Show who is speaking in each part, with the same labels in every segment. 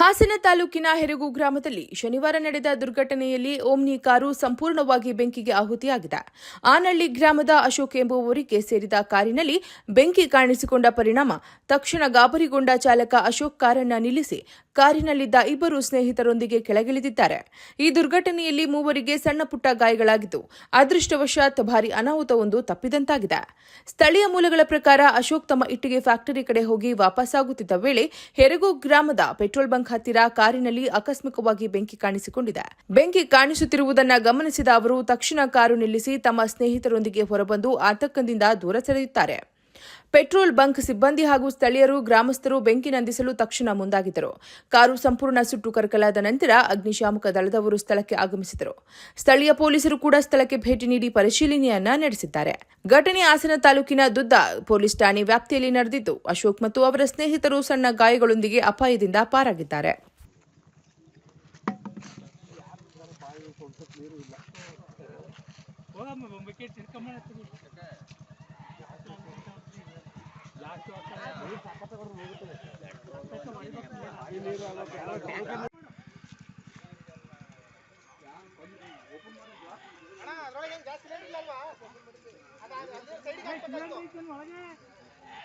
Speaker 1: ಹಾಸನ ತಾಲೂಕಿನ ಹೆರಗು ಗ್ರಾಮದಲ್ಲಿ ಶನಿವಾರ ನಡೆದ ದುರ್ಘಟನೆಯಲ್ಲಿ ಓಮ್ನಿ ಕಾರು ಸಂಪೂರ್ಣವಾಗಿ ಬೆಂಕಿಗೆ ಆಹುತಿಯಾಗಿದೆ. ಆನಳ್ಳಿ ಗ್ರಾಮದ ಅಶೋಕ್ ಎಂಬುವವರಿಗೆ ಸೇರಿದ ಕಾರಿನಲ್ಲಿ ಬೆಂಕಿ ಕಾಣಿಸಿಕೊಂಡ ಪರಿಣಾಮ, ತಕ್ಷಣ ಗಾಬರಿಗೊಂಡ ಚಾಲಕ ಅಶೋಕ್ ಕಾರನ್ನ ನಿಲ್ಲಿಸಿ ಕಾರಿನಲ್ಲಿದ್ದ ಇಬ್ಬರು ಸ್ನೇಹಿತರೊಂದಿಗೆ ಕೆಳಗಿಳಿದಿದ್ದಾರೆ. ಈ ದುರ್ಘಟನೆಯಲ್ಲಿ ಮೂವರಿಗೆ ಸಣ್ಣ ಪುಟ್ಟ ಗಾಯಗಳಾಗಿದ್ದು, ಅದೃಷ್ಟವಶಾತ್ ಭಾರಿ ಅನಾಹುತವೊಂದು ತಪ್ಪಿದಂತಾಗಿದೆ. ಸ್ಥಳೀಯ ಮೂಲಗಳ ಪ್ರಕಾರ ಅಶೋಕ್ ತಮ್ಮ ಇಟ್ಟಿಗೆ ಫ್ಯಾಕ್ಟರಿ ಕಡೆ ಹೋಗಿ ವಾಪಸ್ಸಾಗುತ್ತಿದ್ದ ವೇಳೆ ಹೆರಗೋ ಗ್ರಾಮದ ಪೆಟ್ರೋಲ್ ಬಂಕ್ ಹತ್ತಿರ ಕಾರಿನಲ್ಲಿ ಆಕಸ್ಮಿಕವಾಗಿ ಬೆಂಕಿ ಕಾಣಿಸಿಕೊಂಡಿದೆ. ಬೆಂಕಿ ಕಾಣಿಸುತ್ತಿರುವುದನ್ನು ಗಮನಿಸಿದ ಅವರು, ತಕ್ಷಣ ಕಾರು ನಿಲ್ಲಿಸಿ ತಮ್ಮ ಸ್ನೇಹಿತರೊಂದಿಗೆ ಹೊರಬಂದು ಆತಂಕದಿಂದ ದೂರ ಸರಿಯುತ್ತಾರೆ. ಪೆಟ್ರೋಲ್ ಬಂಕ್ ಸಿಬ್ಬಂದಿ ಹಾಗೂ ಸ್ಥಳೀಯರು ಗ್ರಾಮಸ್ಥರು ಬೆಂಕಿ ನಂದಿಸಲು ತಕ್ಷಣ ಮುಂದಾಗಿದ್ದರು. ಕಾರು ಸಂಪೂರ್ಣ ಸುಟ್ಟು ಕರಕಲಾದ ನಂತರ ಅಗ್ನಿಶಾಮಕ ದಳದವರು ಸ್ಥಳಕ್ಕೆ ಆಗಮಿಸಿದರು. ಸ್ಥಳೀಯ ಪೊಲೀಸರು ಕೂಡ ಸ್ಥಳಕ್ಕೆ ಭೇಟಿ ನೀಡಿ ಪರಿಶೀಲನೆಯನ್ನ ನಡೆಸಿದ್ದಾರೆ. ಘಟನೆ ಹಾಸನ ತಾಲೂಕಿನ ದುದ್ದ ಪೊಲೀಸ್ ಠಾಣೆ ವ್ಯಾಪ್ತಿಯಲ್ಲಿ ನಡೆದಿದ್ದು, ಅಶೋಕ್ ಮತ್ತು ಅವರ ಸ್ನೇಹಿತರು ಸಣ್ಣ ಗಾಯಗಳೊಂದಿಗೆ ಅಪಾಯದಿಂದ ಪಾರಾಗಿದ್ದಾರೆ.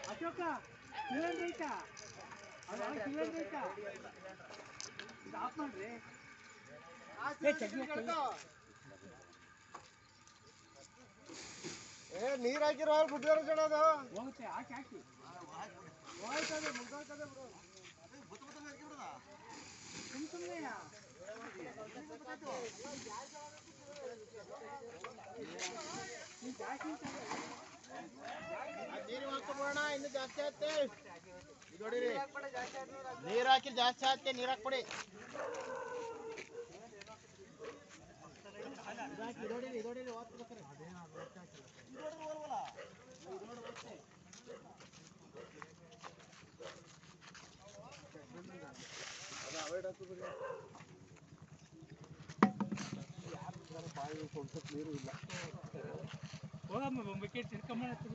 Speaker 2: ಅಶೋಕ ಸಿಲಿಂಡರ್ ಐತಾ ಸಿಲಿಂಡರ್ ಐತಾ ಆಫ್ ಮಾಡ್ರಿ
Speaker 3: ನೀರ್ ಹಾಕಿರೋ ಬುಡ್ಡಿಯವ್ರ ಜಡೋದು
Speaker 2: ಹೋಗುತ್ತೆ ಹಾಕಿ ಹಾಕಿ ಸುಮ್ ಸುಮ್ನೆಯ? ನೀನ್ ಜಾಸ್ತಿ ಅಂತ
Speaker 3: ನೀರು ಹಾಕೋಣ ಇನ್ನು ಜಾಸ್ತಿ ಆಗುತ್ತೆ ಇದು ನೋಡಿರಿ ನೀರ್ ಹಾಕಿ ಜಾಸ್ತಿ ಆಗುತ್ತೆ ನೀರ್ ಹಾಕ್ಬಿಡಿ ಇದೋಡಿರಿ ಇದೋಡಿರಿ
Speaker 2: ಹೋಗಮ್ಮ ಬಕೆಟ್ ತಿರ್ಕೊಂಬ ಜಾಸ್ತಿ